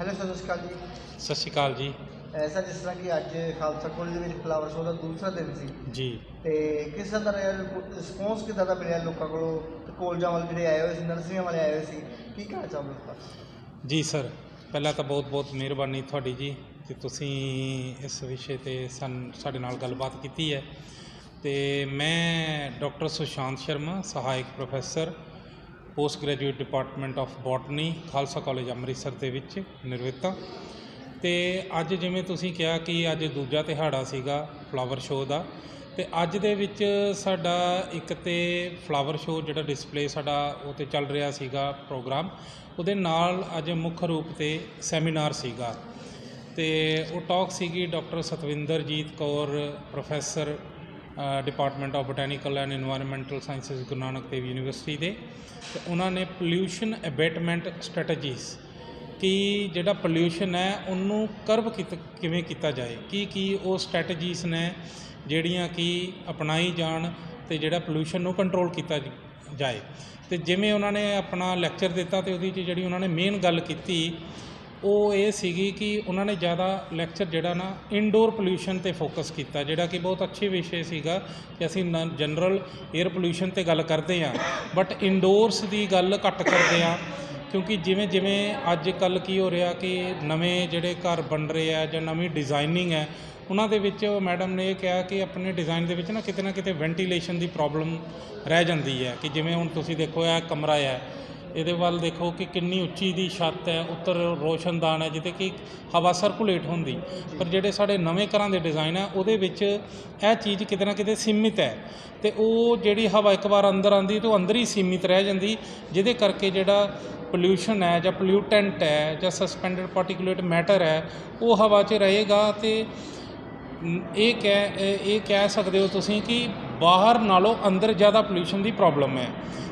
Hello sir ਸਤਿ ਸ਼੍ਰੀ ਅਕਾਲ ਜੀ। ਸਤਿ ਸ਼੍ਰੀ ਅਕਾਲ ਜੀ। ਐਸਾ ਜਿਸ ਤਰ੍ਹਾਂ ਕਿ ਅੱਜ ਖਾਲਸਾ ਕਾਲਜ ਦੇ ਵਿੱਚ ਫਲਾਵਰ ਸ਼ੋਅ ਦਾ ਦੂਸਰਾ ਦਿਨ ਸੀ। ਜੀ। ਤੇ ਕਿਸ ਤਰ੍ਹਾਂ ਦਾ ਰਿਸਪੌਂਸ ਕਿੱਦਾਂ ਦਾ ਮਿਲਿਆ ਲੋਕਾਂ ਕੋਲੋਂ? ਤੇ ਕਾਲਜਾਂ ਵਾਲੇ ਜਿਹੜੇ ਆਏ ਹੋਏ ਸੀ ਨਰਸਰੀਆਂ ਵਾਲੇ ਆਏ ਹੋਏ ਸੀ ਕੀ ਕਹਿਣਾ ਚਾਹੋਗੇ ਉਸ ਬਾਰੇ? ਜੀ ਸਰ ਪਹਿਲਾਂ ਤਾਂ ਬਹੁਤ-ਬਹੁਤ ਮਿਹਰਬਾਨੀ ਤੁਹਾਡੀ ਜੀ ਕਿ ਤੁਸੀਂ ਇਸ ਵਿਸ਼ੇ ਤੇ ਸਾਡੇ ਨਾਲ ਗੱਲਬਾਤ ਕੀਤੀ ਹੈ। ਤੇ ਮੈਂ ਡਾਕਟਰ ਸੁਸ਼ਾਂਤ ਸ਼ਰਮਾ ਸਹਾਇਕ professor post graduate department of botany, Khalsa college Amritsar ਦੇ ਵਿੱਚ ਨਿਰਵਿਤ ਹਾਂ। ਤੇ ਅੱਜ ਜਿਵੇਂ ਤੁਸੀਂ ਕਿਹਾ ਕਿ ਅੱਜ ਦੂਜਾ ਦਿਹਾੜਾ ਸੀਗਾ ਫਲਾਵਰ ਸ਼ੋਅ ਦਾ, ਤੇ ਅੱਜ ਦੇ ਵਿੱਚ ਸਾਡਾ ਇੱਕ ਤੇ ਫਲਾਵਰ ਸ਼ੋਅ ਜਿਹੜਾ ਡਿਸਪਲੇ ਸਾਡਾ ਉਹ ਤੇ ਚੱਲ ਰਿਹਾ ਸੀਗਾ ਪ੍ਰੋਗਰਾਮ, ਉਹਦੇ ਨਾਲ ਅੱਜ ਮੁੱਖ ਰੂਪ ਤੇ ਸੈਮੀਨਾਰ ਸੀਗਾ। ਤੇ ਉਹ ਟਾਕ ਸੀਗੀ doctor Satwinderjit Kaur, professor department of botanical and environmental sciences Guru Nanak Dev university ਦੇ। ਤੇ ਉਹਨਾਂ ਨੇ ਪੋਲੂਸ਼ਨ ਅਬੇਟਮੈਂਟ ਸਟ੍ਰੈਟਜੀਜ਼ ਕਿ ਜਿਹੜਾ ਪੋਲੂਸ਼ਨ ਹੈ, ਉਹਨੂੰ ਕਰਵ ਕਿਵੇਂ ਕੀਤਾ ਜਾਏ? ਕੀ ਕੀ ਉਹ ਸਟ੍ਰੈਟਜੀਜ਼ ਨੇ, ਜਿਹੜੀਆਂ ਕਿ ਅਪਣਾਈ ਜਾਣ ਤੇ ਜਿਹੜਾ ਪੋਲੂਸ਼ਨ ਨੂੰ ਕੰਟਰੋਲ ਕੀਤਾ ਜਾਏ। ਤੇ ਜਿਵੇਂ ਉਹਨਾਂ ਨੇ ਆਪਣਾ ਲੈਕਚਰ ਦਿੱਤਾ ਤੇ ਉਹਦੇ ਵਿੱਚ ਜਿਹੜੀ ਉਹਨਾਂ ਨੇ ਮੇਨ ਗੱਲ ਕੀਤੀ ਉਹ ਇਹ ਸੀਗੀ ਕਿ ਉਹਨਾਂ ਨੇ ਜ਼ਿਆਦਾ ਲੈਕਚਰ ਜਿਹੜਾ ਨਾ ਇਨਡੋਰ ਪੋਲਿਊਸ਼ਨ ਤੇ ਫੋਕਸ ਕੀਤਾ, ਜਿਹੜਾ ਕਿ ਬਹੁਤ ਅੱਛੇ ਵਿਸ਼ੇ ਸੀਗਾ ਕਿ ਅਸੀਂ ਜਨਰਲ 에ਅਰ ਪੋਲਿਊਸ਼ਨ ਤੇ ਗੱਲ ਕਰਦੇ ਹਾਂ ਬਟ ਇਨਡੋਰਸ ਦੀ ਗੱਲ ਘੱਟ ਕਰਦੇ ਹਾਂ, ਕਿਉਂਕਿ ਜਿਵੇਂ ਜਿਵੇਂ ਅੱਜ ਕੱਲ ਕੀ ਹੋ ਰਿਹਾ ਕਿ ਨਵੇਂ ਜਿਹੜੇ ਘਰ ਬਣ ਰਹੇ ਆ ਜਾਂ ਨਵੀਂ ਡਿਜ਼ਾਈਨਿੰਗ ਹੈ, ਉਹਨਾਂ ਦੇ ਵਿੱਚ ਮੈਡਮ ਨੇ ਇਹ ਕਿਹਾ ਕਿ ਆਪਣੇ ਡਿਜ਼ਾਈਨ ਦੇ ਵਿੱਚ ਨਾ ਕਿਤੇ ਨਾ ਕਿਤੇ ਵੈਂਟੀਲੇਸ਼ਨ ਦੀ ਪ੍ਰੋਬਲਮ ਰਹਿ ਜਾਂਦੀ ਹੈ, ਕਿ ਜਿਵੇਂ ਹੁਣ ਤੁਸੀਂ ਦੇਖੋ ਇਹ ਕਮਰਾ ਹੈ ਇਹਦੇ ਵੱਲ ਦੇਖੋ ਕਿ ਕਿੰਨੀ ਉੱਚੀ ਦੀ ਛੱਤ ਹੈ, ਉੱਤਰ ਰੋਸ਼ਨਦਾਨ ਹੈ, ਜਿੱਥੇ ਕਿ ਹਵਾ ਸਰਕੂਲੇਟ ਹੁੰਦੀ। ਪਰ ਜਿਹੜੇ ਸਾਡੇ ਨਵੇਂ ਘਰਾਂ ਦੇ ਡਿਜ਼ਾਈਨ ਹੈ, ਉਹਦੇ ਵਿੱਚ ਇਹ ਚੀਜ਼ ਕਿਤੇ ਨਾ ਕਿਤੇ ਸੀਮਿਤ ਹੈ। ਤੇ ਉਹ ਜਿਹੜੀ ਹਵਾ ਇੱਕ ਵਾਰ ਅੰਦਰ ਆਂਦੀ ਤੇ ਉਹ ਅੰਦਰ ਹੀ ਸੀਮਿਤ ਰਹਿ ਜਾਂਦੀ, ਜਿਹਦੇ ਕਰਕੇ ਜਿਹੜਾ ਪੋਲਿਊਸ਼ਨ ਹੈ ਜਾਂ ਪੋਲਿਊਟੈਂਟ ਹੈ ਜਾਂ ਸਸਪੈਂਡਡ ਪਾਰਟੀਕੂਲੇਟ ਮੈਟਰ ਹੈ, ਉਹ ਹਵਾ 'ਚ ਰਹੇਗਾ। ਤੇ ਇਹ ਕਹਿ ਇਹ ਕਹਿ ਸਕਦੇ ਹੋ ਤੁਸੀਂ ਕਿ ਬਾਹਰ ਨਾਲੋਂ ਅੰਦਰ ਜ਼ਿਆਦਾ ਪੋਲਿਊਸ਼ਨ ਦੀ ਪ੍ਰੋਬਲਮ ਹੈ।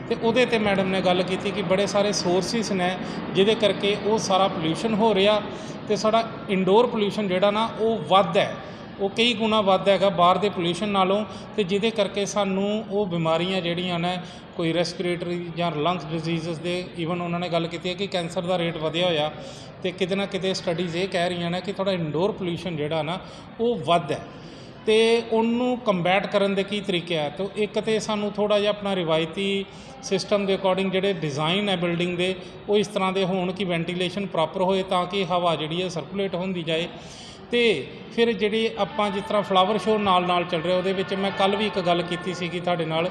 ਤੇ ਉਹਦੇ ਤੇ ਮੈਡਮ ਨੇ ਗੱਲ ਕੀਤੀ ਕਿ ਬੜੇ ਸਾਰੇ ਸੋਰਸਿਸ ਨੇ ਜਿਹਦੇ ਕਰਕੇ ਉਹ ਸਾਰਾ ਪੋਲਿਊਸ਼ਨ ਹੋ ਰਿਹਾ ਤੇ ਸਾਡਾ ਇਨਡੋਰ ਪੋਲਿਊਸ਼ਨ ਜਿਹੜਾ ਨਾ ਉਹ ਵੱਧ ਹੈ। ਉਹ ਕਈ ਗੁਣਾ ਵੱਧ ਹੈਗਾ ਬਾਹਰ ਦੇ ਪੋਲਿਊਸ਼ਨ ਨਾਲੋਂ ਤੇ ਜਿਹਦੇ ਕਰਕੇ ਸਾਨੂੰ ਉਹ ਬਿਮਾਰੀਆਂ ਜਿਹੜੀਆਂ ਨੇ, ਕੋਈ ਰੈਸਪੀਰੇਟਰੀ ਜਾਂ ਲੰਗਸ ਡਿਜ਼ੀਜ਼ਸ ਦੇ ਈਵਨ ਉਹਨਾਂ ਨੇ ਗੱਲ ਕੀਤੀ ਹੈ ਕਿ ਕੈਂਸਰ ਦਾ ਰੇਟ ਵਧਿਆ ਹੋਇਆ ਤੇ ਕਿਤੇ ਨਾ ਕਿਤੇ ਸਟੱਡੀਜ਼ ਇਹ ਕਹਿ ਰਹੀਆਂ ਨੇ ਕਿ ਥੋੜਾ ਇਨਡੋਰ ਪੋਲਿਊਸ਼ਨ ਜਿਹੜਾ ਨਾ ਉਹ ਵੱਧ ਹੈ। ਅਤੇ ਉਹਨੂੰ ਕੰਬੈਟ ਕਰਨ ਦੇ ਕੀ ਤਰੀਕੇ ਆ? ਤੇ ਇੱਕ ਤਾਂ ਸਾਨੂੰ ਥੋੜ੍ਹਾ ਜਿਹਾ ਆਪਣਾ ਰਿਵਾਇਤੀ ਸਿਸਟਮ ਦੇ ਅਕੋਰਡਿੰਗ ਜਿਹੜੇ ਡਿਜ਼ਾਈਨ ਹੈ ਬਿਲਡਿੰਗ ਦੇ, ਉਹ ਇਸ ਤਰ੍ਹਾਂ ਦੇ ਹੋਣ ਕਿ ਵੈਂਟੀਲੇਸ਼ਨ ਪ੍ਰੋਪਰ ਹੋਏ ਤਾਂ ਕਿ ਹਵਾ ਜਿਹੜੀ ਹੈ ਸਰਕੂਲੇਟ ਹੁੰਦੀ ਜਾਏ। ਤੇ ਫਿਰ ਜਿਹੜੀ ਆਪਾਂ ਜਿਸ ਤਰ੍ਹਾਂ ਫਲਾਵਰ ਸ਼ੋਅ ਨਾਲ ਨਾਲ ਚੱਲ ਰਿਹਾ, ਉਹਦੇ ਵਿੱਚ ਮੈਂ ਕੱਲ ਵੀ ਇੱਕ ਗੱਲ ਕੀਤੀ ਸੀਗੀ ਤੁਹਾਡੇ ਨਾਲ।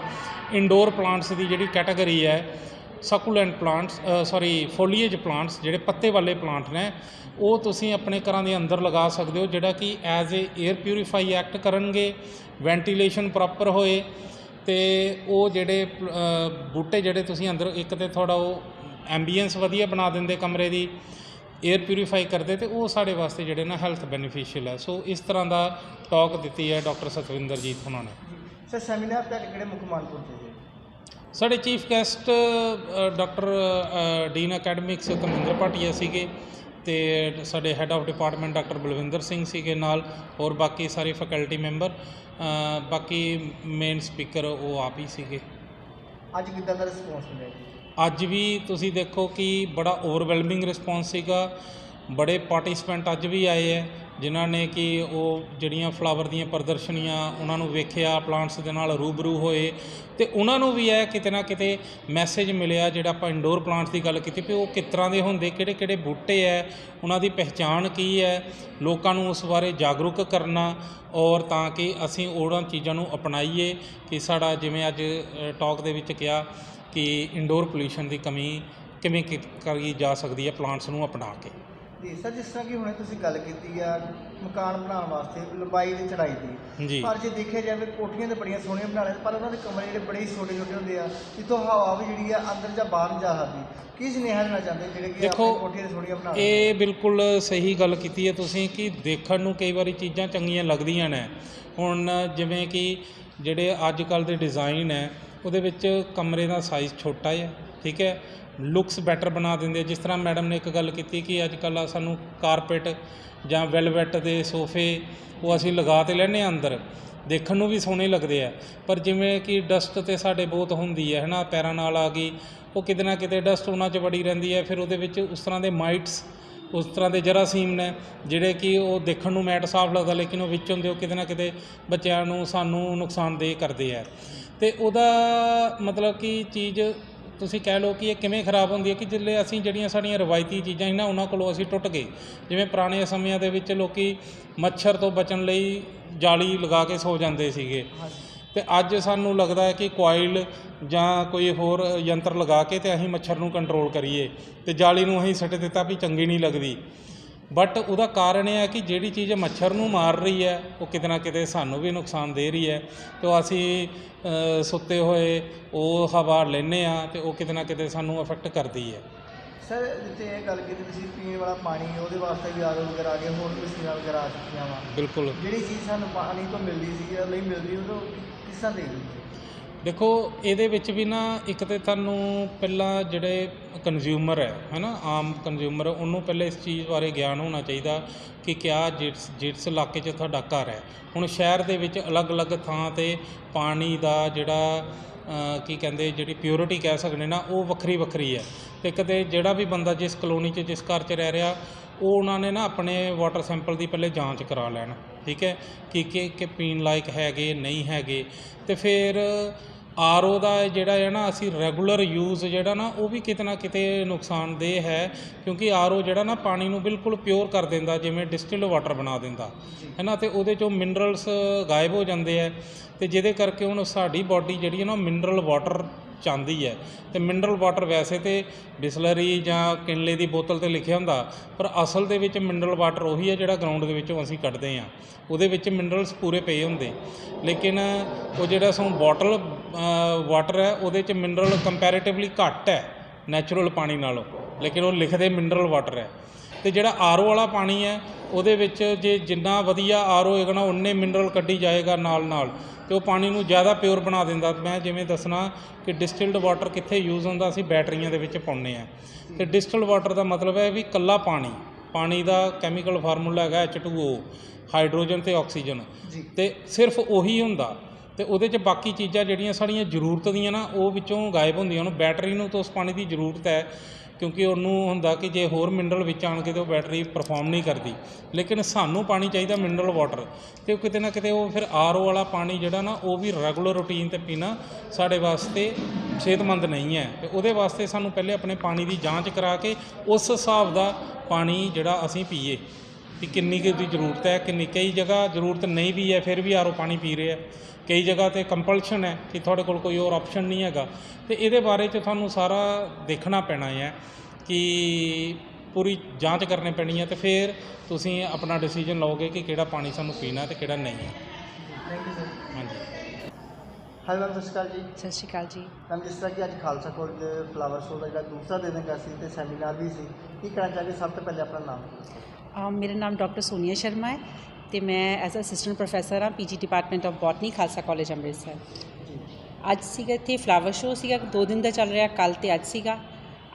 ਇਨਡੋਰ ਪਲਾਂਟਸ ਦੀ ਜਿਹੜੀ ਕੈਟਾਗਰੀ ਹੈ succulent plants sorry foliage plants ਜਿਹੜੇ ਪੱਤੇ ਵਾਲੇ ਪਲਾਂਟ ਨੇ, ਉਹ ਤੁਸੀਂ ਆਪਣੇ ਘਰਾਂ ਦੇ ਅੰਦਰ ਲਗਾ ਸਕਦੇ ਹੋ, ਜਿਹੜਾ ਕਿ as a air purify act ਕਰਨਗੇ ਵੈਂਟੀਲੇਸ਼ਨ ਪ੍ਰੋਪਰ ਹੋਏ, ਤੇ ਉਹ ਜਿਹੜੇ ਬੂਟੇ ਜਿਹੜੇ ਤੁਸੀਂ ਅੰਦਰ, ਇੱਕ ਤੇ ਤੁਹਾਡਾ ਉਹ ਐਂਬੀਐਂਸ ਵਧੀਆ ਬਣਾ ਦਿੰਦੇ ਕਮਰੇ ਦੀ 에ਅਰ ਪਿਊਰੀਫਾਈ ਕਰਦੇ, ਤੇ ਉਹ ਸਾਡੇ ਵਾਸਤੇ ਜਿਹੜੇ ਨਾ ਹੈਲਥ ਬੈਨੀਫੀਸ਼ੀਅਲ ਹੈ। ਸੋ ਇਸ ਤਰ੍ਹਾਂ ਦਾ ਟਾਕ ਦਿੱਤੀ ਹੈ ਡਾਕਟਰ ਸਤਵਿੰਦਰਜੀਤ ਉਹਨਾਂ ਨੇ। ਸਰ ਸੈਮੀਨਾਰ ਤੇ ਕਿਹੜੇ ਮੁੱਖ ਮਾਨ ਪਹੁੰਚੇ ਸਾਡੇ chief guest doctor dean academics Kaminder Bhatia ਸੀਗੇ ਤੇ ਸਾਡੇ head of department doctor Balwinder Singh ਸੀਗੇ ਨਾਲ ਹੋਰ ਬਾਕੀ ਸਾਰੇ ਫੈਕਲਟੀ ਮੈਂਬਰ ਬਾਕੀ ਮੇਨ ਸਪੀਕਰ ਉਹ ਆਪ ਹੀ ਸੀਗੇ। ਅੱਜ ਕਿੱਦਾਂ ਦਾ ਰਿਸਪੌਂਸ ਮਿਲਿਆ ਜੀ? ਅੱਜ ਵੀ ਤੁਸੀਂ ਦੇਖੋ ਕਿ ਬੜਾ ਓਵਰਵੈਲਮਿੰਗ ਰਿਸਪੌਂਸ ਸੀਗਾ ਬੜੇ ਪਾਰਟਿਸਪੈਂਟ ਅੱਜ ਵੀ ਆਏ ਹੈ। ਜਿਨ੍ਹਾਂ ਨੇ ਕਿ ਉਹ ਜਿਹੜੀਆਂ ਫਲਾਵਰ ਦੀਆਂ ਪ੍ਰਦਰਸ਼ਨੀਆਂ ਉਹਨਾਂ ਨੂੰ ਵੇਖਿਆ ਪਲਾਂਟਸ ਦੇ ਨਾਲ ਰੂਬਰੂ ਹੋਏ ਤੇ ਉਹਨਾਂ ਨੂੰ ਵੀ ਇਹ ਕਿਤੇ ਨਾ ਕਿਤੇ ਮੈਸੇਜ ਮਿਲਿਆ ਜਿਹੜਾ ਆਪਾਂ ਇੰਡੋਰ ਪਲਾਂਟਸ ਦੀ ਗੱਲ ਕੀਤੀ ਵੀ ਉਹ ਕਿਸ ਤਰ੍ਹਾਂ ਦੇ ਹੁੰਦੇ ਕਿਹੜੇ ਕਿਹੜੇ ਬੂਟੇ ਹੈ ਉਹਨਾਂ ਦੀ ਪਹਿਚਾਣ ਕੀ ਹੈ ਲੋਕਾਂ ਨੂੰ ਉਸ ਬਾਰੇ ਜਾਗਰੂਕ ਕਰਨਾ ਔਰ ਤਾਂ ਕਿ ਅਸੀਂ ਉਹਨਾਂ ਚੀਜ਼ਾਂ ਨੂੰ ਅਪਣਾਈਏ ਕਿ ਸਾਡਾ ਜਿਵੇਂ ਅੱਜ ਟਾਕ ਦੇ ਵਿੱਚ ਕਿਹਾ ਕਿ ਇਨਡੋਰ ਪੋਲਿਊਸ਼ਨ ਦੀ ਕਮੀ ਕਿਵੇਂ ਕੀ- ਕਰੀ ਜਾ ਸਕਦੀ ਹੈ ਪਲਾਂਟਸ ਨੂੰ ਅਪਣਾ ਕੇ। ਜੀ ਸਰ ਜਿਸ ਤਰ੍ਹਾਂ ਕਿ ਹੁਣੇ ਤੁਸੀਂ ਗੱਲ ਕੀਤੀ ਆ ਮਕਾਨ ਬਣਾਉਣ ਵਾਸਤੇ ਲੰਬਾਈ ਤੇ ਚੜਾਈ ਦੀ। ਪਰ ਜੇ ਦੇਖਿਆ ਜਾਵੇ ਕੋਠੀਆਂ ਤੇ ਬੜੀਆਂ ਸੋਹਣੀਆਂ ਬਣਾ ਲੈਂਦੇ ਪਰ ਉਹਨਾਂ ਦੇ ਕਮਰੇ ਜਿਹੜੇ ਬੜੇ ਛੋਟੇ ਛੋਟੇ ਹੁੰਦੇ ਆ ਜਿੱਥੋਂ ਹਵਾ ਵੀ ਜਿਹੜੀ ਆ ਅੰਦਰ ਜਾਂ ਬਾਹਰ ਜਾ ਸਕਦੀ। ਕੀ ਸੁਨੇਹਾ ਦੇਣਾ ਚਾਹੁੰਦੇ ਜਿਹੜੇ ਕਿ ਦੇਖੋ, ਕੋਠੀਆਂ ਤੇ ਸੋਹਣੀਆਂ ਬਣਾ ਇਹ ਬਿਲਕੁਲ ਸਹੀ ਗੱਲ ਕੀਤੀ ਹੈ ਤੁਸੀਂ ਕਿ ਦੇਖਣ ਨੂੰ ਕਈ ਵਾਰੀ ਚੀਜ਼ਾਂ ਚੰਗੀਆਂ ਲੱਗਦੀਆਂ ਨੇ। ਹੁਣ ਜਿਵੇਂ ਕਿ ਜਿਹੜੇ ਅੱਜ ਕੱਲ ਦੇ ਡਿਜ਼ਾਈਨ ਹੈ ਉਹਦੇ ਵਿੱਚ ਕਮਰੇ ਦਾ ਸਾਈਜ਼ ਛੋਟਾ ਹੈ। ਠੀਕ ਹੈ? ਲੁੱਕਸ ਬੈਟਰ ਬਣਾ ਦਿੰਦੇ ਜਿਸ ਤਰ੍ਹਾਂ ਮੈਡਮ ਨੇ ਇੱਕ ਗੱਲ ਕੀਤੀ ਕਿ ਅੱਜ ਕੱਲ੍ਹ ਸਾਨੂੰ ਕਾਰਪੇਟ ਜਾਂ ਵੈਲਵੈਟ ਦੇ ਸੋਫੇ ਉਹ ਅਸੀਂ ਲਗਾ ਤੇ ਲੈਂਦੇ ਹਾਂ ਅੰਦਰ। ਦੇਖਣ ਨੂੰ ਵੀ ਸੋਹਣੇ ਲੱਗਦੇ ਆ। ਪਰ ਜਿਵੇਂ ਕਿ ਡਸਟ ਤੇ ਸਾਡੇ ਬਹੁਤ ਹੁੰਦੀ ਹੈ, ਹਨਾ? ਪੈਰਾਂ ਨਾਲ ਆ ਗਈ, ਉਹ ਕਿਤੇ ਨਾ ਕਿਤੇ ਡਸਟ ਉਹਨਾਂ 'ਚ ਵੜੀ ਰਹਿੰਦੀ ਹੈ। ਫਿਰ ਉਹਦੇ ਵਿੱਚ ਉਸ ਤਰ੍ਹਾਂ ਦੇ ਮਾਈਟਸ ਉਸ ਤਰ੍ਹਾਂ ਦੇ ਜਰਾਸੀਮ ਨੇ, ਜਿਹੜੇ ਕਿ ਉਹ ਦੇਖਣ ਨੂੰ ਮੈਟ ਸਾਫ਼ ਲੱਗਦਾ, ਲੇਕਿਨ ਉਹ ਵਿੱਚ ਹੁੰਦੇ ਉਹ ਕਿਤੇ ਨਾ ਕਿਤੇ ਬੱਚਿਆਂ ਨੂੰ ਸਾਨੂੰ ਨੁਕਸਾਨਦੇਹ ਕਰਦੇ ਆ। ਤੇ ਉਹਦਾ ਮਤਲਬ ਕਿ ਚੀਜ਼ ਤੁਸੀਂ ਕਹਿ ਲਓ ਕਿ ਇਹ ਕਿਵੇਂ ਖਰਾਬ ਹੁੰਦੀ ਹੈ ਕਿ ਜਿੱਲੇ ਅਸੀਂ ਜਿਹੜੀਆਂ ਸਾਡੀਆਂ ਰਵਾਇਤੀ ਚੀਜ਼ਾਂ ਸੀ ਨਾ ਉਹਨਾਂ ਕੋਲੋਂ ਅਸੀਂ ਟੁੱਟ ਗਏ। ਜਿਵੇਂ ਪੁਰਾਣੇ ਸਮਿਆਂ ਦੇ ਵਿੱਚ ਲੋਕੀ ਮੱਛਰ ਤੋਂ ਬਚਣ ਲਈ ਜਾਲੀ ਲਗਾ ਕੇ ਸੋ ਜਾਂਦੇ ਸੀਗੇ। ਹਾਂਜੀ ਤੇ ਅੱਜ ਸਾਨੂੰ ਲੱਗਦਾ ਹੈ ਕਿ ਕੋਇਲ ਜਾਂ ਕੋਈ ਹੋਰ ਯੰਤਰ ਲਗਾ ਕੇ ਤੇ ਅਸੀਂ ਮੱਛਰ ਨੂੰ ਕੰਟਰੋਲ ਕਰੀਏ। ਤੇ ਜਾਲੀ ਨੂੰ ਅਸੀਂ ਸੱਟ ਦਿੱਤਾ ਵੀ ਚੰਗੀ ਨਹੀਂ ਲੱਗਦੀ। ਬਟ ਉਹਦਾ ਕਾਰਨ ਇਹ ਹੈ ਕਿ ਜਿਹੜੀ ਚੀਜ਼ ਮੱਛਰ ਨੂੰ ਮਾਰ ਰਹੀ ਹੈ ਉਹ ਕਿਤੇ ਨਾ ਕਿਤੇ ਸਾਨੂੰ ਵੀ ਨੁਕਸਾਨ ਦੇ ਰਹੀ ਹੈ। ਤੇ ਅਸੀਂ ਸੁੱਤੇ ਹੋਏ ਉਹ ਹਵਾ ਲੈਂਦੇ ਆ ਤੇ ਉਹ ਕਿਤੇ ਨਾ ਕਿਤੇ ਸਾਨੂੰ ਅਫੈਕਟ ਕਰਦੀ ਹੈ। ਸਰ ਜਿੱਥੇ ਇਹ ਗੱਲ ਕੀਤੀ ਤੁਸੀਂ ਪੀਣ ਵਾਲਾ ਪਾਣੀ ਉਹਦੇ ਵਾਸਤੇ ਵੀ ਆਰਓ ਵਗੈਰਾ ਆ ਗਏ ਹੋਰ ਵੀ ਮਸ਼ੀਨਾਂ ਵਗੈਰਾ ਆ ਚੁੱਕੀਆਂ ਵਾ। ਬਿਲਕੁਲ। ਜਿਹੜੀ ਚੀਜ਼ ਸਾਨੂੰ ਪਾਣੀ ਤੋਂ ਮਿਲਦੀ ਸੀ ਨਹੀਂ ਮਿਲਦੀ ਉਹ ਕਿਸ ਤਰ੍ਹਾਂ ਦੇ ਦੇਖੋ, ਇਹਦੇ ਵਿੱਚ ਵੀ ਨਾ ਇੱਕ ਤਾਂ ਤੁਹਾਨੂੰ ਪਹਿਲਾਂ ਜਿਹੜੇ ਕੰਜ਼ਿਊਮਰ ਹੈ ਹੈ ਨਾ ਆਮ ਕੰਜ਼ਿਊਮਰ ਉਹਨੂੰ ਪਹਿਲੇ ਇਸ ਚੀਜ਼ ਬਾਰੇ ਗਿਆਨ ਹੋਣਾ ਚਾਹੀਦਾ ਕਿ ਕਿਆ ਜਿਸ ਜਿਸ ਇਲਾਕੇ 'ਚ ਤੁਹਾਡਾ ਘਰ ਹੈ। ਹੁਣ ਸ਼ਹਿਰ ਦੇ ਵਿੱਚ ਅਲੱਗ-ਅਲੱਗ ਥਾਂ ਤੇ ਪਾਣੀ ਦਾ ਜਿਹੜਾ ਕੀ ਕਹਿੰਦੇ, ਜਿਹੜੀ ਪਿਓਰਿਟੀ ਕਹਿ ਸਕਦੇ ਨਾ, ਉਹ ਵੱਖਰੀ ਵੱਖਰੀ ਹੈ। ਤੇ ਕਦੇ ਜਿਹੜਾ ਵੀ ਬੰਦਾ ਜਿਸ ਕਲੋਨੀ 'ਚ, ਜਿਸ ਘਰ 'ਚ ਰਹਿ ਰਿਹਾ, ਉਹ ਉਹਨਾਂ ਨੇ ਨਾ ਆਪਣੇ ਵਾਟਰ ਸੈਂਪਲ ਦੀ ਪਹਿਲੇ ਜਾਂਚ ਕਰਾ ਲੈਣ, ਠੀਕ ਹੈ, ਕਿ ਕਿ ਕਿ ਪੀਣ ਲਾਇਕ ਹੈਗੇ, ਨਹੀਂ ਹੈਗੇ। ਤੇ ਫਿਰ ਆਰਓ ਦਾ ਜਿਹੜਾ ਹੈ ਨਾ, ਅਸੀਂ ਰੈਗੂਲਰ ਯੂਜ਼ ਜਿਹੜਾ ਨਾ, ਉਹ ਵੀ ਕਿਤੇ ਨਾ ਕਿਤੇ ਨੁਕਸਾਨਦੇਹ ਹੈ, ਕਿਉਂਕਿ ਆਰਓ ਜਿਹੜਾ ਨਾ, ਪਾਣੀ ਨੂੰ ਬਿਲਕੁਲ ਪਿਓਰ ਕਰ ਦਿੰਦਾ, ਜਿਵੇਂ ਡਿਸਟਿਲਡ ਵਾਟਰ ਬਣਾ ਦਿੰਦਾ। ਹੈ ਨਾ, ਤੇ ਉਹਦੇ ਚੋਂ ਮਿਨਰਲਸ ਗਾਇਬ ਹੋ ਜਾਂਦੇ ਆ, ਤੇ ਜਿਹਦੇ ਕਰਕੇ ਹੁਣ ਸਾਡੀ ਬਾਡੀ ਜਿਹੜੀ ਹੈ ਨਾ ਮਿਨਰਲ ਵਾਟਰ ਚਾਹੁੰਦੀ ਹੈ। ਤੇ ਮਿਨਰਲ ਵਾਟਰ ਵੈਸੇ ਤੇ ਬਿਸਲਰੀ ਜਾਂ ਕਿਨਲੇ ਦੀ ਬੋਤਲ ਤੇ ਲਿਖਿਆ ਹੁੰਦਾ, ਪਰ ਅਸਲ ਦੇ ਵਿੱਚ ਮਿਨਰਲ ਵਾਟਰ ਉਹੀ ਹੈ ਜਿਹੜਾ ਗਰਾਊਂਡ ਦੇ ਵਿੱਚੋਂ ਅਸੀਂ ਕੱਢਦੇ ਹਾਂ। ਉਹਦੇ ਵਿੱਚ ਮਿਨਰਲਸ ਪੂਰੇ ਪਏ ਹੁੰਦੇ। ਲੇਕਿਨ ਉਹ ਜਿਹੜਾ ਸੋ ਬੋਟਲ ਵਾਟਰ ਹੈ, ਉਹਦੇ 'ਚ ਮਿਨਰਲ ਕੰਪੈਰੀਟਿਵਲੀ ਘੱਟ ਹੈ ਨੈਚੁਰਲ ਪਾਣੀ ਨਾਲੋਂ। ਲੇਕਿਨ ਉਹ ਲਿਖਦੇ ਮਿਨਰਲ ਵਾਟਰ ਹੈ। ਤੇ ਜਿਹੜਾ ਆਰਓ ਵਾਲਾ ਪਾਣੀ ਹੈ, ਉਹਦੇ ਵਿੱਚ ਜੇ ਜਿੰਨਾ ਵਧੀਆ ਆਰਓ ਹੋਏਗਾ ਨਾ ਉਨੇ ਮਿਨਰਲ ਕੱਢੀ ਜਾਏਗਾ ਨਾਲ ਨਾਲ ਤੇ ਉਹ ਪਾਣੀ ਨੂੰ ਜ਼ਿਆਦਾ ਪਿਓਰ ਬਣਾ ਦਿੰਦਾ। ਮੈਂ ਜਿਵੇਂ ਦੱਸਣਾ ਕਿ ਡਿਸਟਿਲਡ ਵਾਟਰ ਕਿੱਥੇ ਯੂਜ਼ ਹੁੰਦਾ ਅਸੀਂ ਬੈਟਰੀਆਂ ਦੇ ਵਿੱਚ ਪਾਉਂਦੇ ਆ ਤੇ ਡਿਸਟਿਲਡ ਵਾਟਰ ਦਾ ਮਤਲਬ ਹੈ ਵੀ ਕੱਲਾ ਪਾਣੀ। ਪਾਣੀ ਦਾ ਕੈਮੀਕਲ ਫਾਰਮੂਲਾ ਹੈਗਾ H2O ਹਾਈਡਰੋਜਨ ਤੇ ਆਕਸੀਜਨ ਤੇ ਸਿਰਫ ਉਹੀ ਹੁੰਦਾ। ਤੇ ਉਹਦੇ 'ਚ ਬਾਕੀ ਚੀਜ਼ਾਂ ਜਿਹੜੀਆਂ ਸਾਡੀਆਂ ਜ਼ਰੂਰਤ ਦੀਆਂ ਨਾ ਉਹ ਵਿੱਚੋਂ ਗਾਇਬ ਹੁੰਦੀਆਂ ਉਹਨੂੰ ਬੈਟਰੀ ਨੂੰ ਤਾਂ ਉਸ ਪਾਣੀ ਦੀ ਜ਼ਰੂਰਤ ਹੈ। ਕਿਉਂਕਿ ਉਹਨੂੰ ਹੁੰਦਾ ਕਿ ਜੇ ਹੋਰ ਮਿਨਰਲ ਵਿੱਚ ਆਣਗੇ ਤੇ ਉਹ ਬੈਟਰੀ ਪਰਫਾਰਮ ਨਹੀਂ ਕਰਦੀ। ਲੇਕਿਨ ਸਾਨੂੰ ਪਾਣੀ ਚਾਹੀਦਾ ਮਿਨਰਲ ਵਾਟਰ ਤੇ ਉਹ ਕਿਤੇ ਨਾ ਕਿਤੇ ਉਹ ਫਿਰ ਆਰਓ ਵਾਲਾ ਪਾਣੀ ਜਿਹੜਾ ਨਾ, ਉਹ ਵੀ ਰੈਗੂਲਰ ਰੂਟੀਨ ਤੇ ਪੀਣਾ ਸਾਡੇ ਵਾਸਤੇ ਸਿਹਤਮੰਦ ਨਹੀਂ ਹੈ। ਤੇ ਉਹਦੇ ਵਾਸਤੇ ਸਾਨੂੰ ਪਹਿਲੇ ਆਪਣੇ ਪਾਣੀ ਦੀ ਜਾਂਚ ਕਰਾ ਕੇ ਉਸ ਹਿਸਾਬ ਦਾ ਪਾਣੀ ਜਿਹੜਾ ਅਸੀਂ ਪੀਏ। ਕਿ ਕਿੰਨੀ ਕੁ ਦੀ ਜ਼ਰੂਰਤ ਹੈ, ਕਿੰਨੀ ਕਈ ਜਗ੍ਹਾ ਜ਼ਰੂਰਤ ਨਹੀਂ ਵੀ ਹੈ, ਫਿਰ ਵੀ ਆਰਓ ਪਾਣੀ ਪੀ ਰਹੇ ਆ। ਕਈ ਜਗ੍ਹਾ ਤੇ ਕੰਪਲਸ਼ਨ ਹੈ ਕਿ ਤੁਹਾਡੇ ਕੋਲ ਕੋਈ ਹੋਰ ਆਪਸ਼ਨ ਨਹੀਂ ਹੈਗਾ। ਤੇ ਇਹਦੇ ਬਾਰੇ 'ਚ ਤੁਹਾਨੂੰ ਸਾਰਾ ਦੇਖਣਾ ਪੈਣਾ ਹੈ ਕਿ ਪੂਰੀ ਜਾਂਚ ਕਰਨੀ ਪੈਣੀ ਹੈ ਤੇ ਫਿਰ ਤੁਸੀਂ ਆਪਣਾ ਡਿਸੀਜਨ ਲਓਗੇ ਕਿ ਕਿਹੜਾ ਪਾਣੀ ਸਾਨੂੰ ਪੀਣਾ ਤੇ ਕਿਹੜਾ ਨਹੀਂ। ਥੈਂਕ ਯੂ ਸਰ ਹਾਂਜੀ। ਹਾਈ ਮੈਮ ਸਤਿ ਸ਼੍ਰੀ ਅਕਾਲ ਜੀ। ਸਤਿ ਸ਼੍ਰੀ ਅਕਾਲ ਜੀ। ਮੈਮ ਜਿਸ ਤਰ੍ਹਾਂ ਕਿ ਅੱਜ ਖਾਲਸਾ ਕਾਲਜ ਫਲਾਵਰ ਸ਼ੋਅ ਦਾ ਜਿਹੜਾ ਦੂਸਰਾ ਦਿਨ ਹੈਗਾ ਸੀ ਤੇ ਸੈਮੀਨਾਰ ਵੀ ਸੀ ਕੀ ਕਹਿਣਾ ਚਾਹੀਏ ਸਭ ਤੋਂ ਪਹਿਲੇ ਆਪਣਾ ਨਾਮ। ਮੇਰਾ ਨਾਮ ਡਾਕਟਰ ਸੋਨੀਆ ਸ਼ਰਮਾ ਹੈ। ਤੇ ਮੈਂ ਐਜ਼ ਅਸਿਸਟੈਂਟ ਪ੍ਰੋਫੈਸਰ ਹਾਂ PG department of botany Khalsa college Amritsar ਅੱਜ ਸੀਗਾ ਇੱਥੇ ਫਲਾਵਰ ਸ਼ੋਅ ਸੀਗਾ, ਦੋ ਦਿਨ ਦਾ ਚੱਲ ਰਿਹਾ ਕੱਲ ਤੇ ਅੱਜ ਸੀਗਾ।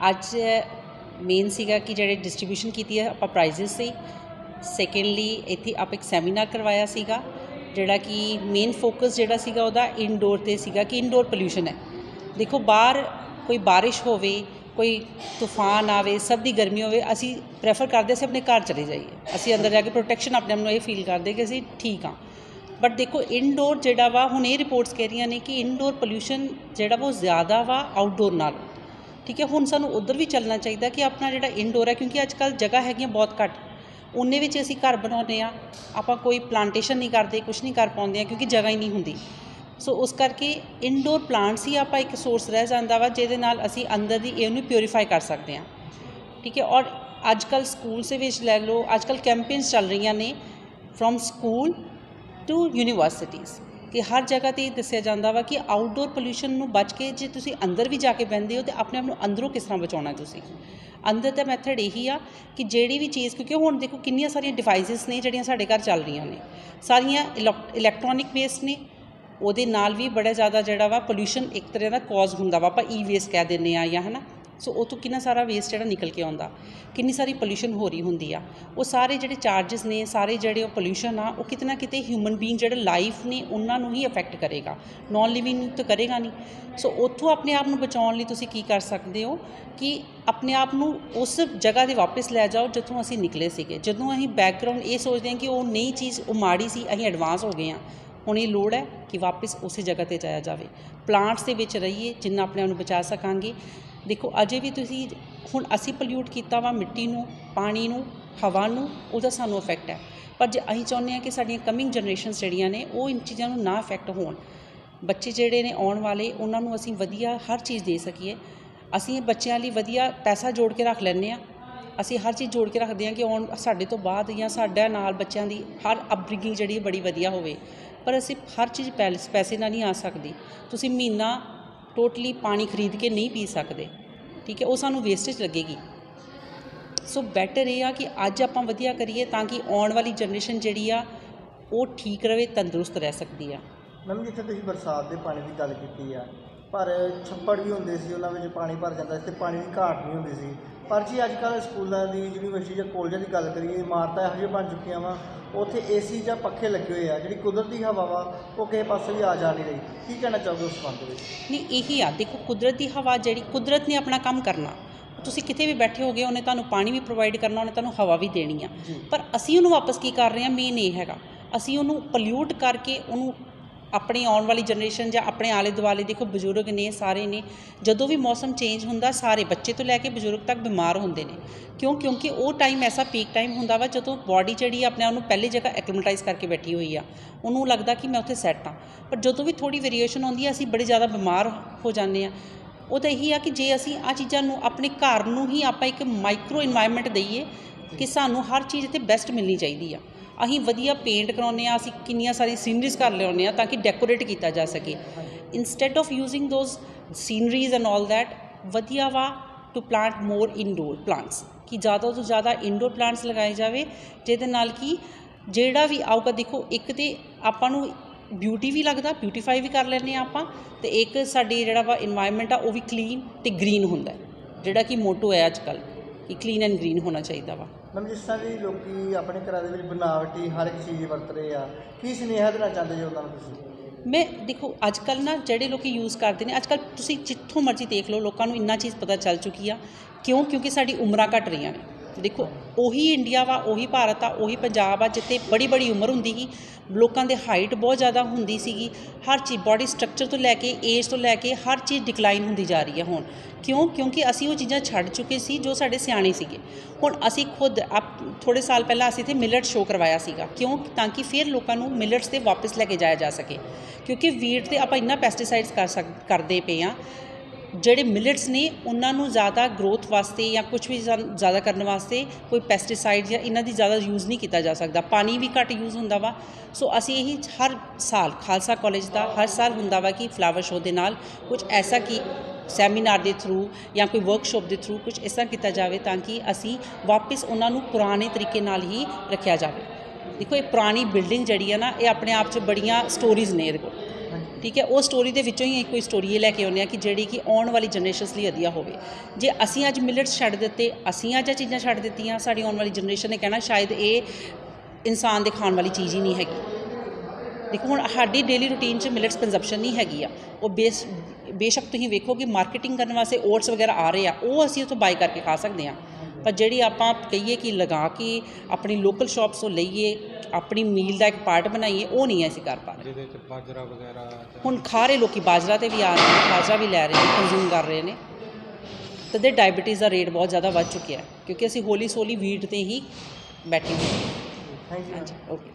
ਅੱਜ ਮੇਨ ਸੀਗਾ ਕਿ ਜਿਹੜੇ ਡਿਸਟ੍ਰੀਬਿਊਸ਼ਨ ਕੀਤੀ ਹੈ, ਆਪਾਂ ਪ੍ਰਾਈਜ਼ਸ ਸੀ ਸੈਕੰਡਲੀ ਇੱਥੇ ਆਪ ਇੱਕ ਸੈਮੀਨਾਰ ਕਰਵਾਇਆ ਸੀਗਾ, ਜਿਹੜਾ ਕਿ ਮੇਨ ਫੋਕਸ ਜਿਹੜਾ ਸੀਗਾ ਉਹਦਾ ਇਨਡੋਰ ਤੇ ਸੀਗਾ ਕਿ ਇਨਡੋਰ ਪੋਲਿਊਸ਼ਨ ਹੈ। ਦੇਖੋ, ਬਾਹਰ ਕੋਈ ਬਾਰਿਸ਼ ਹੋਵੇ ਕੋਈ ਤੂਫਾਨ ਆਵੇ, ਸਭ ਦੀ ਗਰਮੀ ਹੋਵੇ, ਅਸੀਂ ਪ੍ਰੈਫਰ ਕਰਦੇ ਅਸੀਂ ਆਪਣੇ ਘਰ ਚਲੇ ਜਾਈਏ। ਅਸੀਂ ਅੰਦਰ ਜਾ ਕੇ ਪ੍ਰੋਟੈਕਸ਼ਨ ਆਪਣੇ ਆਪ ਨੂੰ ਇਹ ਫੀਲ ਕਰਦੇ ਕਿ ਅਸੀਂ ਠੀਕ ਹਾਂ। ਬਟ ਦੇਖੋ ਇਨਡੋਰ ਜਿਹੜਾ ਵਾ, ਹੁਣ ਇਹ ਰਿਪੋਰਟਸ ਕਹਿ ਰਹੀਆਂ ਨੇ ਕਿ ਇਨਡੋਰ ਪੋਲਿਊਸ਼ਨ ਜਿਹੜਾ ਵਾ, ਉਹ ਜ਼ਿਆਦਾ ਵਾ ਆਊਟਡੋਰ ਨਾਲ। ਠੀਕ ਹੈ, ਹੁਣ ਸਾਨੂੰ ਉਧਰ ਵੀ ਚੱਲਣਾ ਚਾਹੀਦਾ ਕਿ ਆਪਣਾ ਜਿਹੜਾ ਇਨਡੋਰ ਹੈ, ਕਿਉਂਕਿ ਅੱਜ ਕੱਲ੍ਹ ਜਗ੍ਹਾ ਹੈਗੀਆਂ ਬਹੁਤ ਘੱਟ। ਉਹਨੇ ਵਿੱਚ ਅਸੀਂ ਘਰ ਬਣਾਉਂਦੇ ਆ ਆਪਾਂ ਕੋਈ ਪਲਾਂਟੇਸ਼ਨ ਨਹੀਂ ਕਰਦੇ ਕੁਝ ਨਹੀਂ ਕਰ ਪਾਉਂਦੇ ਆ ਕਿਉਂਕਿ ਜਗ੍ਹਾ ਹੀ ਨਹੀਂ ਹੁੰਦੀ। ਸੋ ਉਸ ਕਰਕੇ ਇਨਡੋਰ ਪਲਾਂਟਸ ਹੀ ਆਪਾਂ ਇੱਕ ਸੋਰਸ ਰਹਿ ਜਾਂਦਾ ਵਾ ਜਿਹਦੇ ਨਾਲ ਅਸੀਂ ਅੰਦਰ ਦੀ ਏਅਰ ਨੂੰ ਪਿਊਰੀਫਾਈ ਕਰ ਸਕਦੇ ਹਾਂ ਠੀਕ ਹੈ ਔਰ ਅੱਜ ਕੱਲ੍ਹ ਸਕੂਲਸ ਦੇ ਵਿੱਚ ਲੈ ਲਓ ਅੱਜ ਕੱਲ੍ਹ ਕੈਂਪੇਨਸ ਚੱਲ ਰਹੀਆਂ ਨੇ ਫਰੋਮ ਸਕੂਲ ਟੂ ਯੂਨੀਵਰਸਿਟੀਜ਼ ਕਿ ਹਰ ਜਗ੍ਹਾ ਤੇ ਇਹ ਦੱਸਿਆ ਜਾਂਦਾ ਵਾ ਕਿ ਆਊਟਡੋਰ ਪੋਲਿਊਸ਼ਨ ਨੂੰ ਬਚ ਕੇ ਜੇ ਤੁਸੀਂ ਅੰਦਰ ਵੀ ਜਾ ਕੇ ਬਹਿੰਦੇ ਹੋ ਤੇ ਆਪਣੇ ਆਪ ਨੂੰ ਅੰਦਰੋਂ ਕਿਸ ਤਰ੍ਹਾਂ ਬਚਾਉਣਾ ਤੁਸੀਂ ਅੰਦਰ ਦਾ ਮੈਥਡ ਇਹੀ ਆ ਕਿ ਜਿਹੜੀ ਵੀ ਚੀਜ਼ ਕਿਉਂਕਿ ਹੁਣ ਦੇਖੋ ਕਿੰਨੀਆਂ ਸਾਰੀਆਂ ਡਿਵਾਈਸਸ ਨੇ ਜਿਹੜੀਆਂ ਸਾਡੇ ਘਰ ਚੱਲ ਰਹੀਆਂ ਨੇ ਸਾਰੀਆਂ ਇਲੈਕਟ੍ਰੋਨਿਕ ਵੇਸਟ ਨੇ ਉਹਦੇ ਨਾਲ ਵੀ ਬੜਾ ਜ਼ਿਆਦਾ ਜਿਹੜਾ ਵਾ ਪੋਲਿਊਸ਼ਨ ਇੱਕ ਤਰ੍ਹਾਂ ਦਾ ਕਾਜ਼ ਹੁੰਦਾ ਵਾ, ਆਪਾਂ ਈ ਵੇਸਟ ਕਹਿ ਦਿੰਦੇ ਆ ਜਾਂ ਹਨਾ। ਸੋ ਉਹ ਤੋਂ ਕਿੰਨਾ ਸਾਰਾ ਵੇਸਟ ਜਿਹੜਾ ਨਿਕਲ ਕੇ ਆਉਂਦਾ, ਕਿੰਨੀ ਸਾਰੀ ਪੋਲੂਸ਼ਨ ਹੋ ਰਹੀ ਹੁੰਦੀ ਆ। ਉਹ ਸਾਰੇ ਜਿਹੜੇ ਚਾਰजेस ਨੇ, ਸਾਰੇ ਜਿਹੜੇ ਉਹ ਪੋਲੂਸ਼ਨ ਆ, ਉਹ ਕਿਤੇ ਨਾ ਕਿਤੇ ਹਿਊਮਨ ਬੀਇੰਗ ਜਿਹੜੇ ਲਾਈਫ ਨੇ, ਉਹਨਾਂ ਨੂੰ ਹੀ ਅਫੈਕਟ ਕਰੇਗਾ। ਨਾਨ ਲਿਵਿੰਗ ਨੂੰ ਤਾਂ ਕਰੇਗਾ ਨਹੀਂ। ਸੋ ਉੱਥੋਂ ਆਪਣੇ ਆਪ ਨੂੰ ਬਚਾਉਣ ਲਈ ਤੁਸੀਂ ਕੀ ਕਰ ਸਕਦੇ ਹੋ ਕਿ ਆਪਣੇ ਆਪ ਨੂੰ ਉਸ ਜਗ੍ਹਾ ਦੇ ਵਾਪਸ ਲੈ ਜਾਓ ਜਿੱਥੋਂ ਅਸੀਂ ਨਿਕਲੇ ਸੀਗੇ। ਜਦੋਂ ਅਸੀਂ ਬੈਕਗ੍ਰਾਉਂਡ ਇਹ ਸੋਚਦੇ ਹਾਂ ਕਿ ਉਹ ਨਈ ਚੀਜ਼, ਉਹ ਮਾੜੀ ਸੀ, ਅਸੀਂ ਐਡਵਾਂਸ ਹੋ ਗਏ ਹਾਂ। ਹੁਣ ਇਹ ਲੋੜ ਹੈ ਕਿ ਵਾਪਸ ਉਸੇ ਜਗ੍ਹਾ ਤੇ ਜਾਇਆ ਜਾਵੇ। ਪਲਾਂਟਸ ਦੇ ਵਿੱਚ ਰਹੀਏ, ਜਿੰਨਾ ਆਪਣੇ ਆਪ ਨੂੰ ਬਚਾ ਸਕਾਂਗੇ। ਦੇਖੋ, ਅਜੇ ਵੀ ਤੁਸੀਂ ਹੁਣ ਅਸੀਂ ਪੋਲਿਊਟ ਕੀਤਾ ਵਾ ਮਿੱਟੀ ਨੂੰ, ਪਾਣੀ ਨੂੰ, ਹਵਾ ਨੂੰ, ਉਹਦਾ ਸਾਨੂੰ ਇਫੈਕਟ ਹੈ। ਪਰ ਜੇ ਅਸੀਂ ਚਾਹੁੰਦੇ ਹਾਂ ਕਿ ਸਾਡੀਆਂ ਕਮਿੰਗ ਜਨਰੇਸ਼ਨਸ ਜਿਹੜੀਆਂ ਨੇ, ਉਹ ਇਨ ਚੀਜ਼ਾਂ ਨੂੰ ਨਾ ਇਫੈਕਟ ਹੋਣ। ਬੱਚੇ ਜਿਹੜੇ ਨੇ ਆਉਣ ਵਾਲੇ, ਉਹਨਾਂ ਨੂੰ ਅਸੀਂ ਵਧੀਆ ਹਰ ਚੀਜ਼ ਦੇ ਸਕੀਏ। ਅਸੀਂ ਬੱਚਿਆਂ ਲਈ ਵਧੀਆ ਪੈਸਾ ਜੋੜ ਕੇ ਰੱਖ ਲੈਂਦੇ ਆ ਅਸੀਂ ਹਰ ਚੀਜ਼ ਜੋੜ ਕੇ ਰੱਖਦੇ ਹਾਂ ਕਿ ਆਉਣ ਸਾਡੇ ਤੋਂ ਬਾਅਦ ਜਾਂ ਸਾਡਾ ਨਾਲ ਬੱਚਿਆਂ ਦੀ ਹਰ ਅਪਬ੍ਰਿੰਗਿੰਗ ਜਿਹੜੀ ਹੈ ਬੜੀ ਵਧੀਆ ਹੋਵੇ। ਪਰ ਅਸੀਂ ਹਰ ਚੀਜ਼ ਪੈਸ- ਪੈਸੇ ਨਾਲ ਨਹੀਂ ਆ ਸਕਦੀ। ਤੁਸੀਂ ਮਹੀਨਾ ਟੋਟਲੀ ਪਾਣੀ ਖਰੀਦ ਕੇ ਨਹੀਂ ਪੀ ਸਕਦੇ। ਠੀਕ ਹੈ, ਉਹ ਸਾਨੂੰ ਵੇਸਟੇਜ ਲੱਗੇਗੀ। ਸੋ ਬੈਟਰ ਇਹ ਆ ਕਿ ਅੱਜ ਆਪਾਂ ਵਧੀਆ ਕਰੀਏ ਤਾਂ ਕਿ ਆਉਣ ਵਾਲੀ ਜਨਰੇਸ਼ਨ ਜਿਹੜੀ ਆ, ਉਹ ਠੀਕ ਰਵੇ, ਤੰਦਰੁਸਤ ਰਹਿ ਸਕਦੀ ਆ। ਮੈਮ ਜਿੱਥੇ ਤੁਸੀਂ ਬਰਸਾਤ ਦੇ ਪਾਣੀ ਦੀ ਗੱਲ ਕੀਤੀ ਆ, ਪਰ ਛੱਪੜ ਵੀ ਹੁੰਦੇ ਸੀ, ਉਹਨਾਂ ਵਿੱਚ ਪਾਣੀ ਭਰ ਜਾਂਦਾ ਸੀ ਤੇ ਪਾਣੀ ਦੀ ਘਾਟ ਨਹੀਂ ਹੁੰਦੀ ਸੀ। ਪਰ ਜੀ ਅੱਜ ਕੱਲ੍ਹ ਸਕੂਲਾਂ ਦੀ ਯੂਨੀਵਰਸਿਟੀ ਜਾਂ ਕਾਲਜਾਂ ਦੀ ਗੱਲ ਕਰੀਏ ਇਮਾਰਤਾਂ ਇਹੋ ਜਿਹੀਆਂ ਬਣ ਚੁੱਕੀਆਂ ਵਾ ਉੱਥੇ ਏਸੀ ਜਾਂ ਪੱਖੇ ਲੱਗੇ ਹੋਏ ਆ ਜਿਹੜੀ ਕੁਦਰਤੀ ਹਵਾ ਵਾ ਉਹ ਕਿਸੇ ਪਾਸੇ ਵੀ ਆ ਜਾ ਨਹੀਂ ਰਹੀ। ਕੀ ਕਹਿਣਾ ਚਾਹੋਗੇ ਉਸ ਸੰਬੰਧ ਵਿੱਚ? ਨਹੀਂ ਇਹੀ ਆ ਦੇਖੋ ਕੁਦਰਤ ਹਵਾ ਜਿਹੜੀ ਕੁਦਰਤ ਨੇ ਆਪਣਾ ਕੰਮ ਕਰਨਾ। ਤੁਸੀਂ ਕਿਤੇ ਵੀ ਬੈਠੇ ਹੋਗੇ ਉਹਨੇ ਤੁਹਾਨੂੰ ਪਾਣੀ ਵੀ ਪ੍ਰੋਵਾਈਡ ਕਰਨਾ ਉਹਨੇ ਤੁਹਾਨੂੰ ਹਵਾ ਵੀ ਦੇਣੀ ਆ। ਪਰ ਅਸੀਂ ਉਹਨੂੰ ਵਾਪਸ ਕੀ ਕਰ ਰਹੇ ਹਾਂ ਮੇਨ ਇਹ ਹੈਗਾ ਅਸੀਂ ਉਹਨੂੰ ਪੋਲਿਊਟ ਕਰਕੇ ਉਹਨੂੰ ਆਪਣੀ ਆਉਣ ਵਾਲੀ ਜਨਰੇਸ਼ਨ ਜਾਂ ਆਪਣੇ ਆਲੇ ਦੁਆਲੇ ਦੇਖੋ ਬਜ਼ੁਰਗ ਨੇ, ਸਾਰੇ ਨੇ, ਜਦੋਂ ਵੀ ਮੌਸਮ ਚੇਂਜ ਹੁੰਦਾ, ਸਾਰੇ ਬੱਚੇ ਤੋਂ ਲੈ ਕੇ ਬਜ਼ੁਰਗ ਤੱਕ ਬਿਮਾਰ ਹੁੰਦੇ ਨੇ। ਕਿਉਂ? ਕਿਉਂਕਿ ਉਹ ਟਾਈਮ ਐਸਾ ਪੀਕ ਟਾਈਮ ਹੁੰਦਾ ਵਾ ਜਦੋਂ ਬਾਡੀ ਜਿਹੜੀ ਆ ਆਪਣੇ ਆਪ ਨੂੰ ਪਹਿਲੀ ਜਗ੍ਹਾ ਐਕਲਮਟਾਈਜ਼ ਕਰਕੇ ਬੈਠੀ ਹੋਈ ਆ। ਉਹਨੂੰ ਲੱਗਦਾ ਕਿ ਮੈਂ ਉੱਥੇ ਸੈੱਟ ਆ। ਪਰ ਜਦੋਂ ਵੀ ਥੋੜੀ ਵੇਰੀਏਸ਼ਨ ਆਉਂਦੀ ਆ, ਅਸੀਂ ਬੜੇ ਜ਼ਿਆਦਾ ਬਿਮਾਰ ਹੋ ਜਾਂਦੇ ਆ। ਉਹ ਤਾਂ ਇਹੀ ਆ ਕਿ ਜੇ ਅਸੀਂ ਆ ਚੀਜ਼ਾਂ ਨੂੰ ਆਪਣੇ ਘਰ ਨੂੰ ਹੀ ਆਪਾਂ ਇੱਕ ਮਾਈਕਰੋ ਇਨਵਾਇਰਨਮੈਂਟ ਦਈਏ, ਕਿ ਸਾਨੂੰ ਹਰ ਚੀਜ਼ ਇੱਥੇ ਬੈਸਟ ਮਿਲਣੀ ਚਾਹੀਦੀ ਆ। ਅਸੀਂ ਵਧੀਆ ਪੇਂਟ ਕਰਾਉਂਦੇ ਆ ਅਸੀਂ ਕਿੰਨੀਆਂ ਸਾਰੀ ਸੀਨਰੀਜ਼ ਕਰ ਲਿਆਉਂਦੇ ਆ ਤਾਂ ਕਿ ਡੈਕੋਰੇਟ ਕੀਤਾ ਜਾ ਸਕੇ। Instead of using those sceneries and all that ਵਧੀਆ ਵਾ to plant more indoor plants ਕਿ ਜ਼ਿਆਦਾ ਤੋਂ ਜ਼ਿਆਦਾ ਇਨਡੋਰ ਪਲਾਂਟਸ ਲਗਾਏ ਜਾਵੇ, ਜਿਹਦੇ ਨਾਲ ਕਿ ਜਿਹੜਾ ਵੀ ਆਊਗਾ, ਦੇਖੋ, ਇੱਕ ਤੇ ਆਪਾਂ ਨੂੰ ਬਿਊਟੀ ਵੀ ਲੱਗਦਾ ਬਿਊਟੀਫਾਈ ਵੀ ਕਰ ਲੈਂਦੇ ਆ ਆਪਾਂ, ਤੇ ਇੱਕ ਸਾਡੀ ਜਿਹੜਾ ਵਾ ਇਨਵਾਇਰਨਮੈਂਟ ਆ, ਉਹ ਵੀ ਕਲੀਨ ਤੇ ਗ੍ਰੀਨ ਹੁੰਦਾ ਜਿਹੜਾ ਕਿ ਮੋਟੋ ਹੈ ਅੱਜ ਕੱਲ ਕਿ ਕਲੀਨ ਐਂਡ ਗ੍ਰੀਨ ਹੋਣਾ ਚਾਹੀਦਾ ਵਾ। ਮੈਮ, ਜਿਸ ਤਰ੍ਹਾਂ ਵੀ ਲੋਕੀ ਆਪਣੇ ਘਰਾਂ ਦੇ ਵਿੱਚ ਬਣਾਵਟੀ ਹਰ ਇੱਕ ਚੀਜ਼ ਵਰਤ ਰਹੇ ਆ, ਕੀ ਸੁਨੇਹਾ ਦੇਣਾ ਚਾਹੁੰਦੇ ਜੀ ਉਹਨਾਂ ਨੂੰ ਤੁਸੀਂ? ਮੈਂ, ਦੇਖੋ ਅੱਜ ਕੱਲ ਨਾ ਜਿਹੜੇ ਲੋਕੀ ਯੂਜ਼ ਕਰਦੇ ਨੇ ਅੱਜ ਕੱਲ ਤੁਸੀਂ ਜਿੱਥੋਂ ਮਰਜ਼ੀ ਦੇਖ ਲਓ, ਲੋਕਾਂ ਨੂੰ ਇੰਨਾ ਚੀਜ਼ ਪਤਾ ਚੱਲ ਚੁੱਕੀ ਆ। ਕਿਉਂ? ਕਿਉਂਕਿ ਸਾਡੀ ਉਮਰਾਂ ਘਟ ਰਹੀਆਂ ਨੇ। ਦੇਖੋ, ਉਹੀ ਇੰਡੀਆ ਵਾ, ਉਹੀ ਭਾਰਤ ਆ, ਉਹੀ ਪੰਜਾਬ ਆ, ਜਿੱਥੇ ਬੜੀ ਬੜੀ ਉਮਰ ਹੁੰਦੀ ਸੀ। ਲੋਕਾਂ ਦੇ ਹਾਈਟ ਬਹੁਤ ਜ਼ਿਆਦਾ ਹੁੰਦੀ ਸੀਗੀ, ਹਰ ਚੀਜ਼ ਬਾਡੀ ਸਟਰਕਚਰ ਤੋਂ ਲੈ ਕੇ ਏਜ ਤੋਂ ਲੈ ਕੇ ਹਰ ਚੀਜ਼ ਡਿਕਲਾਈਨ ਹੁੰਦੀ ਜਾ ਰਹੀ ਹੈ ਹੁਣ। ਕਿਉਂ? ਕਿਉਂਕਿ ਅਸੀਂ ਉਹ ਚੀਜ਼ਾਂ ਛੱਡ ਚੁੱਕੇ ਸੀ ਜੋ ਸਾਡੇ ਸਿਆਣੇ ਸੀਗੇ। ਹੁਣ ਅਸੀਂ ਖੁਦ ਆਪ ਥੋੜੇ ਸਾਲ ਪਹਿਲਾਂ ਅਸੀਂ ਇੱਥੇ ਮਿਲਟ ਸ਼ੋਅ ਕਰਵਾਇਆ ਸੀਗਾ। ਕਿਉਂ? ਤਾਂ ਕਿ ਫਿਰ ਲੋਕਾਂ ਨੂੰ ਮਿਲਟਸ ਤੇ ਵਾਪਸ ਲੈ ਕੇ ਜਾਇਆ ਜਾ ਸਕੇ। ਕਿਉਂਕਿ ਵੀਟ ਤੇ ਆਪਾਂ ਇੰਨਾ ਪੈਸਟੀਸਾਈਡਸ ਕਰ ਸਕ, ਕਰਦੇ ਪਏ ਆ ਜਿਹੜੇ ਮਿਲਟਸ ਨੇ, ਉਹਨਾਂ ਨੂੰ ਜ਼ਿਆਦਾ ਗਰੋਥ ਵਾਸਤੇ ਜਾਂ ਕੁਝ ਵੀ ਜ਼ਿਆਦਾ ਕਰਨ ਵਾਸਤੇ ਕੋਈ ਪੈਸਟੀਸਾਈਡ ਜਾਂ ਇਹਨਾਂ ਦੀ ਜ਼ਿਆਦਾ ਯੂਜ਼ ਨਹੀਂ ਕੀਤਾ ਜਾ ਸਕਦਾ। ਪਾਣੀ ਵੀ ਘੱਟ ਯੂਜ਼ ਹੁੰਦਾ ਵਾ। ਸੋ ਅਸੀਂ ਇਹੀ ਹਰ ਸਾਲ ਖਾਲਸਾ ਕਾਲਜ ਦਾ ਹਰ ਸਾਲ ਹੁੰਦਾ ਵਾ ਕਿ ਫਲਾਵਰ ਸ਼ੋਅ ਦੇ ਨਾਲ ਕੁਝ ਐਸਾ ਕੀ ਸੈਮੀਨਾਰ ਦੇ ਥਰੂ ਜਾਂ ਕੋਈ ਵਰਕਸ਼ਾਪ ਦੇ ਥਰੂ ਕੁਝ ਇਸ ਤਰ੍ਹਾਂ ਕੀਤਾ ਜਾਵੇ ਤਾਂ ਕਿ ਅਸੀਂ ਵਾਪਸ ਉਹਨਾਂ ਨੂੰ ਪੁਰਾਣੇ ਤਰੀਕੇ ਨਾਲ ਹੀ ਰੱਖਿਆ ਜਾਵੇ। ਦੇਖੋ ਇਹ ਪੁਰਾਣੀ ਬਿਲਡਿੰਗ ਜਿਹੜੀ ਆ ਨਾ, ਇਹ ਆਪਣੇ ਆਪ 'ਚ ਬੜੀਆਂ ਸਟੋਰੀਜ਼ ਨੇ ਇਹਦੇ ਕੋਲ। ਠੀਕ ਹੈ, ਉਹ ਸਟੋਰੀ ਦੇ ਵਿੱਚੋਂ ਹੀ ਇੱਕ ਕੋਈ ਸਟੋਰੀ ਇਹ ਲੈ ਕੇ ਆਉਂਦੇ ਆ ਕਿ ਜਿਹੜੀ ਕਿ ਆਉਣ ਵਾਲੀ ਜਨਰੇਸ਼ਨਸ ਲਈ ਵਧੀਆ ਹੋਵੇ। ਜੇ ਅਸੀਂ ਅੱਜ ਮਿਲਟਸ ਛੱਡ ਦਿੱਤੇ, ਅਸੀਂ ਅੱਜ ਇਹ ਚੀਜ਼ਾਂ ਛੱਡ ਦਿੱਤੀਆਂ, ਸਾਡੀ ਆਉਣ ਵਾਲੀ ਜਨਰੇਸ਼ਨ ਨੇ ਕਹਿਣਾ ਸ਼ਾਇਦ ਇਹ ਇਨਸਾਨ ਦੇ ਖਾਣ ਵਾਲੀ ਚੀਜ਼ ਹੀ ਨਹੀਂ ਹੈਗੀ। ਦੇਖੋ, ਹੁਣ ਸਾਡੀ ਡੇਲੀ ਰੂਟੀਨ 'ਚ ਮਿਲਟਸ ਕੰਜਪਸ਼ਨ ਨਹੀਂ ਹੈਗੀ ਆ। ਉਹ ਬੇਸ, ਬੇਸ਼ੱਕ ਤੁਸੀਂ ਵੇਖੋ ਕਿ ਮਾਰਕੀਟਿੰਗ ਕਰਨ ਵਾਸਤੇ ਓਟਸ ਵਗੈਰਾ ਆ ਰਹੇ ਆ, ਉਹ ਅਸੀਂ ਉੱਥੋਂ ਬਾਈ ਕਰਕੇ ਖਾ ਸਕਦੇ ਆ। ਪਰ ਜਿਹੜੀ ਆਪਾਂ ਕਹੀਏ ਕਿ ਲਗਾ ਕੇ ਆਪਣੀ ਲੋਕਲ ਸ਼ਾਪਸ ਤੋਂ ਲਈਏ ਆਪਣੀ ਮੀਲ ਦਾ ਇੱਕ ਪਾਰਟ ਬਣਾਈਏ ਉਹ ਨਹੀਂ ਅਸੀਂ ਕਰ ਪਾ ਰਹੇ। ਜਿਹਦੇ ਚ ਬਾਜਰਾ ਵਗੈਰਾ ਹੁਣ ਖਾ ਰਹੇ ਲੋਕੀ ਬਾਜਰਾ ਤੇ ਵੀ ਆ ਰਹੇ ਨੇ ਬਾਜਰਾ ਵੀ ਲੈ ਰਹੇ ਨੇ ਕੰਜ਼ੂਮ ਕਰ ਰਹੇ ਨੇ। ਤਦੇ ਡਾਇਬੀਟੀਜ਼ ਦਾ ਰੇਟ ਬਹੁਤ ਜ਼ਿਆਦਾ ਵੱਧ ਚੁੱਕਿਆ ਕਿਉਂਕਿ ਅਸੀਂ ਹੌਲੀ ਸੋਲੀ ਵੀਟ ਤੇ ਹੀ ਬੈਠੇ ਹੋਏ ਹਾਂ ਥੈਂਕ ਯੂ ਹਾਂਜੀ ਓਕੇ